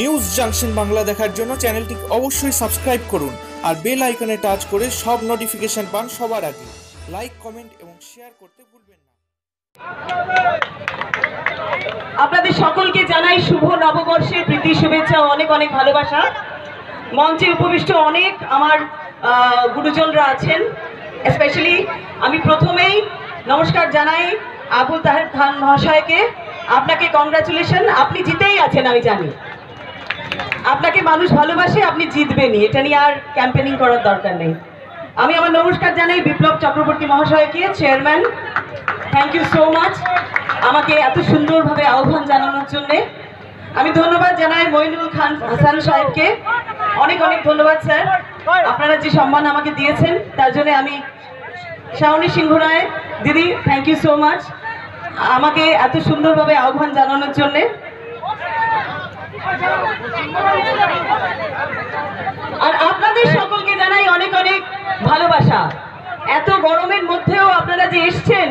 News junction Bangla দেখার জন্য চ্যানেলটি অবশ্যই সাবস্ক্রাইব করুন আর বেল আইকনে টাচ করে সব নোটিফিকেশন পান সবার আগে। লাইক, কমেন্ট এবং শেয়ার করতে ভুলবেন না। আপনাদের সকলকে জানাই শুভ নববর্ষের প্রীতি শুভেচ্ছা অনেক অনেক ভালোবাসা। মঞ্চে উপবিষ্ট অনেক আমার গুরুজনরা আছেন। স্পেশালি আমি প্রথমেই নমস্কার জানাই আবুল তাহের খান মহাশয়কে। আপনাকে কংগ্রাচুলেশন আপনি জিতেই আছেন, আমি জানি। আপনাকে মানুষ ভালোবাসে, আপনি জিতবেনই। এটা নিয়ে আর ক্যাম্পেনিং করার দরকার নেই। আমি আমার নমস্কার জানাই বিপ্লব চক্রবর্তী মহাশয়কে chairman thank you so much আমাকে এত সুন্দরভাবে আহ্বান জানানোর জন্যে। আমি ধন্যবাদ জানাই মইনুল খান হাসান সাহেবকে। অনেক অনেক ধন্যবাদ, স্যার। আপনারা যে সম্মান আমাকে দিয়েছেন, তার জন্য আমি শাওনি সিংহ রায়, দিদি থ্যাংক ইউ সো মাচ আমাকে এত সুন্দরভাবে আহ্বান জানানোর জন্যে। আর আপনাদের সকলকে জানাই অনেক অনেক ভালোবাসা। এত গরমের মধ্যেও আপনারা যে এসছেন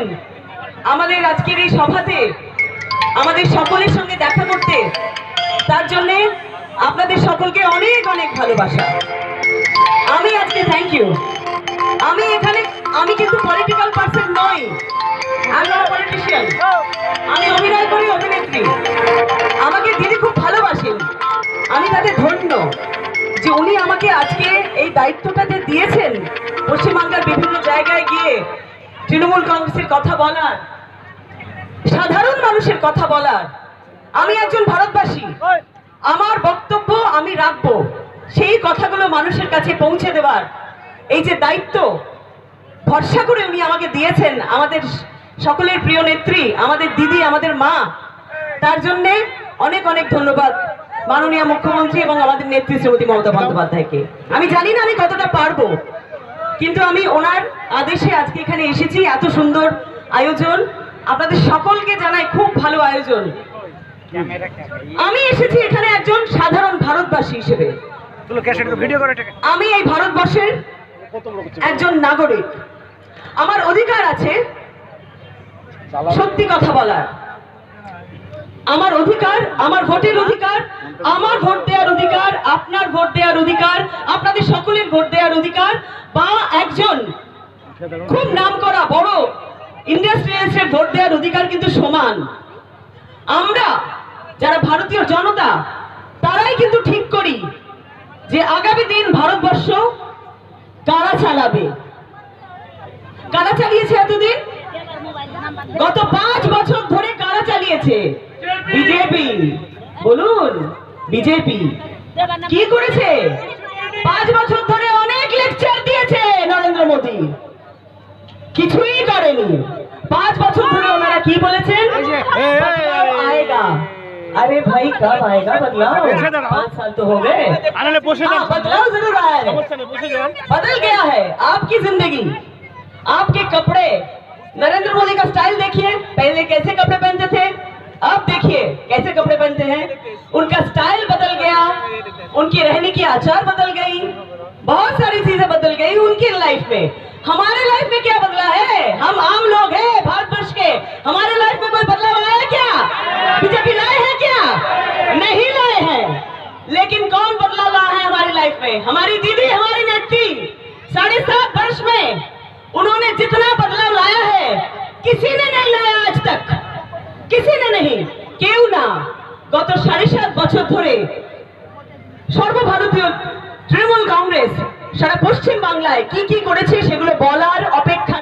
আমাদের আজকের এই সভাতে, আমাদের সকলের সঙ্গে দেখা করতে, তার জন্যে আপনাদের সকলকে অনেক অনেক ভালোবাসা। আমি আজকে থ্যাংক ইউ আমি এখানে, আমি কিন্তু পলিটিক্যাল পার্সন নই। আমি পলিটিশিয়ান আমি অভিনয় করি, অভিনেত্রী। যে উনি আমাকে আজকে এই দায়িত্বটা যে দিয়েছেন পশ্চিমবাংলার বিভিন্ন জায়গায় গিয়ে তৃণমূল কংগ্রেসের কথা বলার, সাধারণ মানুষের কথা বলার, আমি একজন ভারতবাসী, আমার বক্তব্য আমি রাখব। সেই কথাগুলো মানুষের কাছে পৌঁছে দেওয়ার এই যে দায়িত্ব, ভরসা করে উনি আমাকে দিয়েছেন, আমাদের সকলের প্রিয় নেত্রী, আমাদের দিদি, আমাদের মা, তার জন্যে অনেক অনেক ধন্যবাদ। মাননীয় মুখ্যমন্ত্রী এবং আমাদের নেত্রী শ্রীমতী মমতা বন্দ্যোপাধ্যায়কে। আমি জানি না আমি কতটা পারব, কিন্তু আমি ওনার আদেশে আজকে এখানে এসেছি, এত সুন্দর আয়োজন। আপনাদের সকলকে জানাই খুব ভালো আয়োজন। আমি এসেছি এখানে একজন সাধারণ ভারতবাসী হিসেবে। আমি এই ভারতবর্ষের একজন নাগরিক। আমার অধিকার আছে সত্যি কথা বলার। আমার অধিকার, আমার ভোটের অধিকার, আমার ভোট দেওয়ার অধিকার, আপনার ভোট দেওয়ার অধিকার, আপনাদের সকলের ভোট দেওয়ার অধিকার, বা একজন খুব নাম করা বড় ইন্ডাস্ট্রিয়ালিস্টের ভোট দেওয়ার অধিকার কিন্তু সমান। আমরা যারা ভারতীয় জনতা, তারাই কিন্তু ঠিক করি যে আগামী দিন ভারতবর্ষ কারা চালাবে। কারা চালিয়েছে এতদিন? গত পাঁচ বছর ধরে কারা চালিয়েছে? বিজেপি বলুন বিজেপি কি করেছে পাঁচ বছর ধরে অনেক লেকচার দিয়েছে নরেন্দ্র মোদী কিছুই করেনি পাঁচ বছর ধরে ওনারা কি বলেছেন बदलाव आएगा अरे भाई कब आएगा बदलाव पाँच साल तो हो गए আনালে বসে हाँ, बदलाव जरूर आया है সমস্যা নেই বসে যান बदल गया है आपकी जिंदगी आपके कपड़े नरेंद्र मोदी का स्टाइल देखिए पहले कैसे कपड़े पहनते थे अब देखिए, कैसे कपड़े पहनते हैं? उनका स्टाइल बदल गया, उनकी रहने की आचार बदल गई, बहुत सारी चीज़ें बदल गई उनकी लाइफ में। हमारे लाइफ में क्या बदला है? हम आम लोग हैं, भारतवर्ष के। हमारे लाइफ में कोई बदलाव आया है क्या? बीजेपी लाए हैं क्या? नहीं लाए हैं। लेकिन कौन बदलाव लाया है हमारी लाइफ में? हमारी दीदी, हमारी नेत्री साढ़े सात वर्ष में उन्होंने जितना बदलाव लाया है, किसी ने नहीं लाया आज तक। মেনে কেউ না। গত সাড়ে সাত বছর ধরে সর্বভারতীয় তৃণমূল কংগ্রেস সারা পশ্চিম বাংলায় কি কি করেছে সেগুলো বলার অপেক্ষা